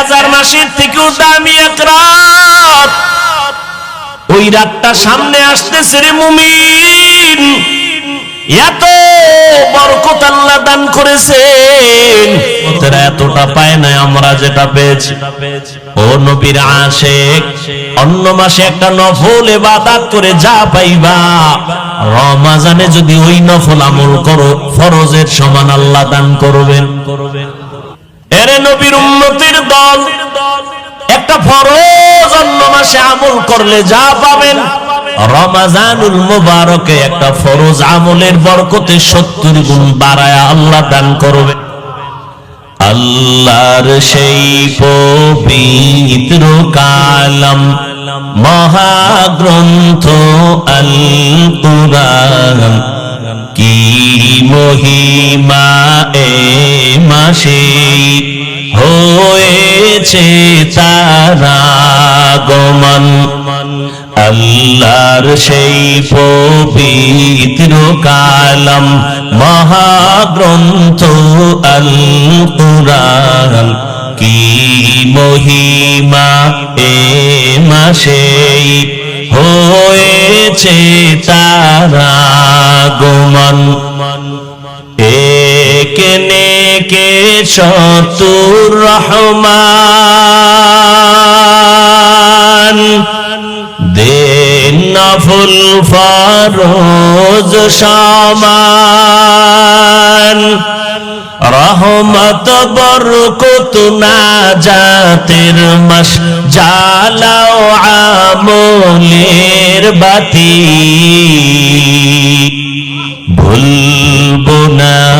হাজার মাসের থেকেও দামি এক রাত। ওই রাতটা সামনে আসতেছে রে মুমিন। এত বরকত আল্লাহ দান করেছেন। তোরা এতটা পায় না আমরা যেটা পেয়েছি। ও নবীর আশেক, অন্য মাসে একটা নফল এবাদাত করে যা পাইবা। রমাজানে যদি ওই নফল আমল করো, ফরজের সমান আল্লাহ দান করবেন। এরে নবীর উন্নতির দল একটা ফরজ অন্য মাসে আমল করলে যা পাবেন। রমাজানুল মুবারকে একটা ফরজ আমলের বরকতে সত্তর গুণ বাড়ায় আল্লাহ দান করবে। আল্লাহর সেই পবিত্র কালাম, মহাগ্রন্থ আল কুরআন কি মহিমা এ মাসে? হয়েছে তারা গমন। আল্লাহর সেই পবিত্র কালাম, মহাগ্রন্থ আল কি মহিমা এ মাসে হয়েছে তারা গমন। একেনে কে শতুর রহমান। দেন নফুল ফরোজ সমান। রহমত বরকত না জাতের মাস জালাও আমলের বাতি। ভুলবো না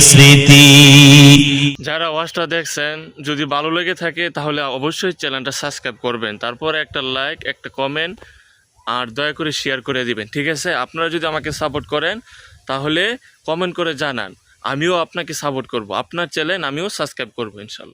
স্মৃতি। যারা ওয়াচটা দেখছেন, যদি ভালো লেগে থাকে, তাহলে অবশ্যই চ্যানেলটা সাবস্ক্রাইব করবেন। তারপর একটা লাইক, একটা কমেন্ট, আর দয়া করে শেয়ার করে দিবেন, ঠিক আছে? আপনারা যদি আমাকে সাপোর্ট করেন, তাহলে কমেন্ট করে জানান। আমিও আপনাকে সাপোর্ট করব। আপনার চ্যানেল আমিও সাবস্ক্রাইব করব, ইনশাল্লাহ।